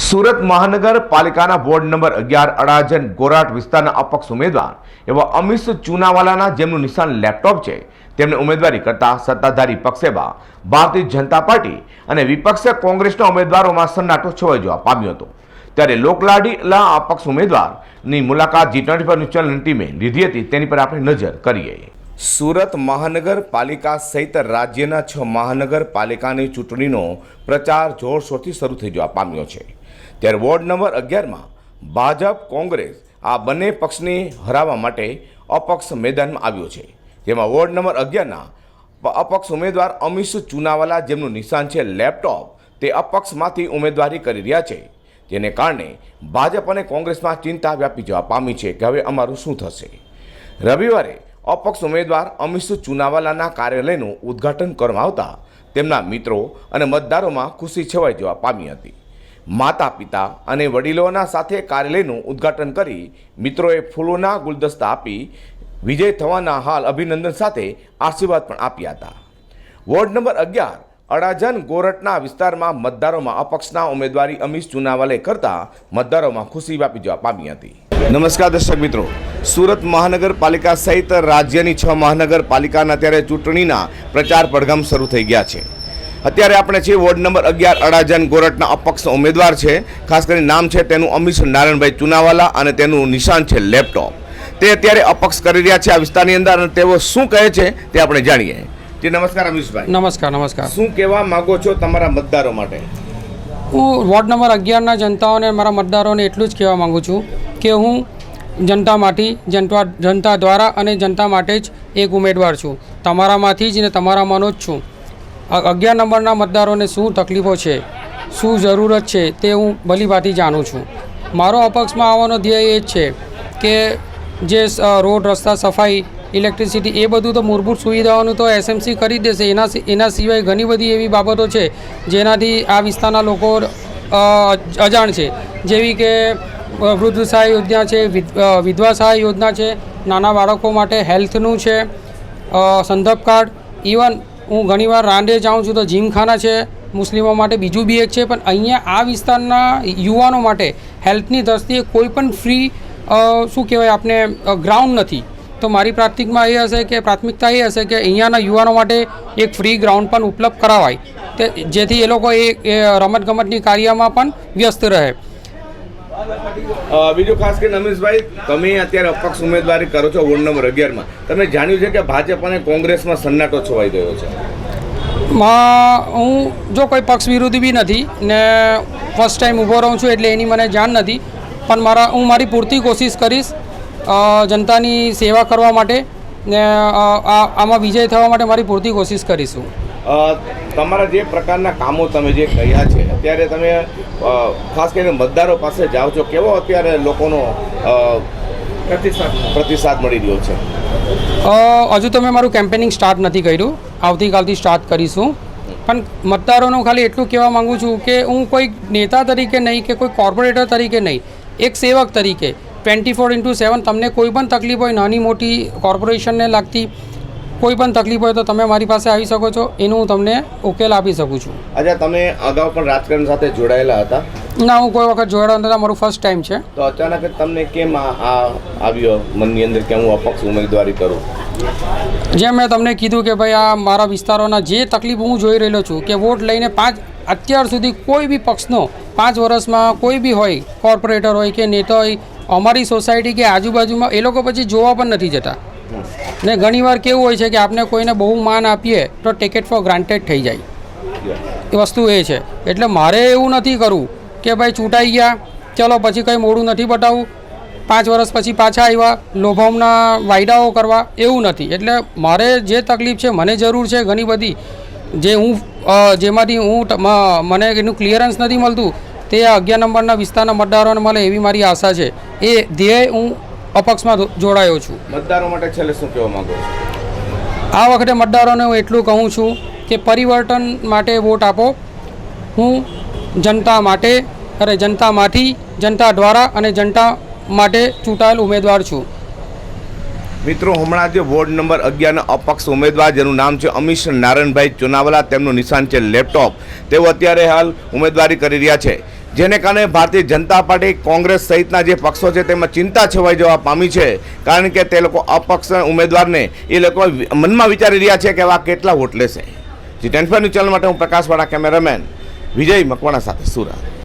સુરત મહાનગરપાલિકાના ward number અગિયાર અડાજન ગોરાટ વિસ્તારના અપક્ષ ઉમેદવાર એવા અમીશ ચુનાવાલાના જેમનું નિશાન લેપટોપ છે, તેમને ઉમેદવારી કરતા સત્તાધારી પક્ષેમાં ભારતીય જનતા પાર્ટી અને વિપક્ષે કોંગ્રેસના ઉમેદવારોમાં સન્નાટો છવાઈ જવા પામ્યો હતો. ત્યારે લોકલાડીલા અપક્ષ ઉમેદવારની મુલાકાત જી ટ્વેન્ટી ફોર ન્યૂઝ ચેનલની ટીમે લીધી હતી, તેની પર આપણે નજર કરીએ. સુરત મહાનગરપાલિકા સહિત રાજ્યના છ મહાનગરપાલિકાની ચૂંટણીનો પ્રચાર જોરશોરથી શરૂ થઈ જવા પામ્યો છે. ત્યારે વોર્ડ નંબર અગિયારમાં ભાજપ, કોંગ્રેસ આ બંને પક્ષને હરાવવા માટે અપક્ષ મેદાનમાં આવ્યો છે. જેમાં વોર્ડ નંબર અગિયારના અપક્ષ ઉમેદવાર અમીશ ચુનાવાલા જેમનું નિશાન છે લેપટોપ, તે અપક્ષમાંથી ઉમેદવારી કરી રહ્યા છે. જેને કારણે ભાજપ અને કોંગ્રેસમાં ચિંતા વ્યાપી જવા પામી છે કે હવે અમારું શું થશે? રવિવારે અપક્ષ ઉમેદવાર અમીશ ચુનાવાલાના કાર્યાલયનું ઉદ્ઘાટન કરવામાં આવતા તેમના મિત્રો અને મતદારોમાં ખુશી છવાઈ જવા પામી હતી. માતા પિતા અને વડીલોના સાથે કાર્યાલયનું ઉદ્ઘાટન કરી મિત્રોએ ફૂલોના ગુલદસ્તા આપી વિજય થવાના હાલ અભિનંદન સાથે આશીર્વાદ પણ આપ્યા હતા. વોર્ડ નંબર અગિયાર અડાજન ગોરટના વિસ્તારમાં મતદારોમાં અપક્ષના ઉમેદવારી અમીશ ચુનાવાલે કરતા મતદારોમાં ખુશી વ્યાપી જવા પામી હતી. નમસ્કાર દર્શક મિત્રો. સુરત મહાનગરપાલિકા સહિત રાજ્યની છ મહાનગરપાલિકાના અત્યારે ચૂંટણીના પ્રચાર પડઘમ શરૂ થઈ ગયા છે. અત્યારે આપણે છીએ વોર્ડ નંબર અગિયાર અડાજન ગોરટના અપક્ષ ઉમેદવાર છે. ખાસ કરીને નામ છે તેનું અમીશ નારાયણભાઈ ચુનાવાલા અને તેનું નિશાન છે લેપટોપ. તે અત્યારે અપક્ષ કરી રહ્યા છે આ વિસ્તારની અંદર અને તેઓ શું કહે છે તે આપણે જાણીએ. જી નમસ્કાર અમીશભાઈ. નમસ્કાર નમસ્કાર. શું કહેવા માગો છો તમારા મતદારો માટે? હું વોર્ડ નંબર અગિયારના જનતાઓને મારા મતદારોને એટલું જ કહેવા માગું છું કે હું જનતા માટે જનતા જનતા દ્વારા અને જનતા માટે જ એક ઉમેદવાર છું. તમારામાંથી જ ને તમારામાંનો જ છું. અગિયાર નંબરના મતદારોને શું તકલીફો છે શું જરૂરત છે તે હું ભલીભાંતિ જાણું છું. મારો અપક્ષમાં આવવાનો ધ્યેય એ જ છે કે જે રોડ રસ્તા સફાઈ ઇલેક્ટ્રિસિટી, એ બધું તો મૂળભૂત સુવિધાઓનું તો એસએમસી કરી દેશે. એના એના સિવાય ઘણી બધી એવી બાબતો છે, જેનાથી આ વિસ્તારના લોકો અજાણ છે. જેવી કે વૃદ્ધ સહાય યોજના છે વિધવા સહાય યોજના છે, નાના બાળકો માટે હેલ્થનું છે સંદર્ભ કાર્ડ. ઇવન હું ઘણીવાર રાંડે જાઉં છું તો જીમખાના છે, મુસ્લિમો માટે બીજું બી એક છે, પણ અહીંયા આ વિસ્તારના યુવાનો માટે હેલ્થની દ્રષ્ટિએ કોઈ પણ ફ્રી શું કહેવાય આપણે ગ્રાઉન્ડ નથી. તો મારી પ્રાથમિકમાં એ હશે કે પ્રાથમિકતા એ હશે કે અહીંયાના યુવાનો માટે એક ફ્રી ગ્રાઉન્ડ પણ ઉપલબ્ધ કરાવાય. તે જેથી એ લોકો એ રમતગમતની કાર્યમાં પણ વ્યસ્ત રહે. બીજું ખાસ કરીને અમીશભાઈ તમે અત્યારે અપક્ષ ઉમેદવારી કરો છો વોર્ડ નંબર અગિયારમાં. તમે જાણ્યું છે કે ભાજપ અને કોંગ્રેસમાં સન્નાટો છવાઈ ગયો છે. માં હું જો કોઈ પક્ષ વિરોધી બી નથી ને ફર્સ્ટ ટાઈમ ઊભો રહું છું એટલે એની મને જાણ નથી. પણ મારા હું મારી પૂરતી કોશિશ કરીશ જનતાની સેવા કરવા માટે ને આ આમાં વિજય થવા માટે મારી પૂરતી કોશિશ કરીશું. તમારા જે પ્રકારના કામો તમે જે કર્યા છે અત્યારે તમે ખાસ કરીને મતદારો પાસે જાઓ છો કેવો અત્યારે લોકોનો પ્રતિસાદ પ્રતિસાદ મળી રહ્યો છે? હજુ તો મેં મારું કેમ્પેનિંગ સ્ટાર્ટ નથી કર્યું. આવતીકાલથી સ્ટાર્ટ કરીશું. પણ મતદારોનું ખાલી એટલું કહેવા માગું છું કે હું કોઈ નેતા તરીકે નહીં કે કોઈ કોર્પોરેટર તરીકે નહીં એક સેવક તરીકે ટ્વેન્ટી ફોર ઇન્ટુ સેવન તમને કોઈ પણ તકલીફ હોય નાની મોટી કોર્પોરેશનને લાગતી કોઈ પણ તકલીફ હોય તો તમે મારી પાસે આવી શકો છો. એનું હું તમને ઉકેલ આપી શકું છું. અચ્છા તમે અગાઉ પણ રાજકારણ સાથે જોડાયેલા હતા? ના હું કોઈ વખત જોડાયો નથી મારું ફર્સ્ટ ટાઈમ છે. તો અચાનક તમને કેમ આ આવ્યો મનની અંદર કે હું અપક્ષ ઉમેદવારી કરું? જેમ મેં તમને કીધું કે ભાઈ આ મારા વિસ્તારોના જે તકલીફ હું જોઈ રહેલો છું કે વોટ લઈને પાંચ અત્યાર સુધી કોઈ બી પક્ષનો પાંચ વર્ષમાં કોઈ બી હોય કોર્પોરેટર હોય કે નેતા હોય અમારી સોસાયટી કે આજુબાજુમાં એ લોકો પછી જોવા પણ નથી જતા. ને ઘણીવાર કેવું હોય છે કે આપણે કોઈને બહુ માન આપીએ તો ટિકિટ ફોર ગ્રાન્ટેડ થઈ જાય. એ વસ્તુ એ છે. એટલે મારે એવું નથી કરવું કે ભાઈ ચૂંટાઈ ગયા, ચલો પછી કંઈ મોડું નથી બતાવવું પાંચ વર્ષ પછી પાછા આવ્યા લોભાવના વાયદાઓ કરવા, એવું નથી. એટલે મારે જે તકલીફ છે, મને જરૂર છે ઘણી બધી. જે હું જેમાંથી હું મને એનું ક્લિયરન્સ નથી મળતું તે અગિયાર નંબરના વિસ્તારના મતદારોને મળે એવી મારી આશા છે. એ ધ્યેય હું અપક્ષમાં જોડાયો છું. મતદારો માટે છેલ્લે શું કહેવા માંગો છો? આ વખતે મતદારોને હું એટલું કહું છું કે પરિવર્તન માટે વોટ આપો. હું જનતા માટે અરે જનતામાંથી જનતા દ્વારા અને જનતા માટે ચૂંટાયેલ ઉમેદવાર છું. મિત્રો હમણાં જે વોર્ડ નંબર અગિયારના અપક્ષ ઉમેદવાર જેનું નામ છે અમીશ નારાયણભાઈ ચુનાવાલા. તેમનું નિશાન છે લેપટોપ. તેઓ અત્યારે હાલ ઉમેદવારી કરી રહ્યા છે. જેને કારણે ભારતીય જનતા પાર્ટી, કોંગ્રેસ સહિતના જે પક્ષો છે તેમાં ચિંતા છવાઈ જવા પામી છે. કારણ કે તે લોકો અપક્ષ ઉમેદવારને એ લોકો મનમાં વિચારી રહ્યા છે કે આ કેટલા વોટ લેશે. જી ટેન ન્યૂઝ ચેનલ માટે હું પ્રકાશવાળા કેમેરામેન વિજય મકવાણા સાથે સુરત.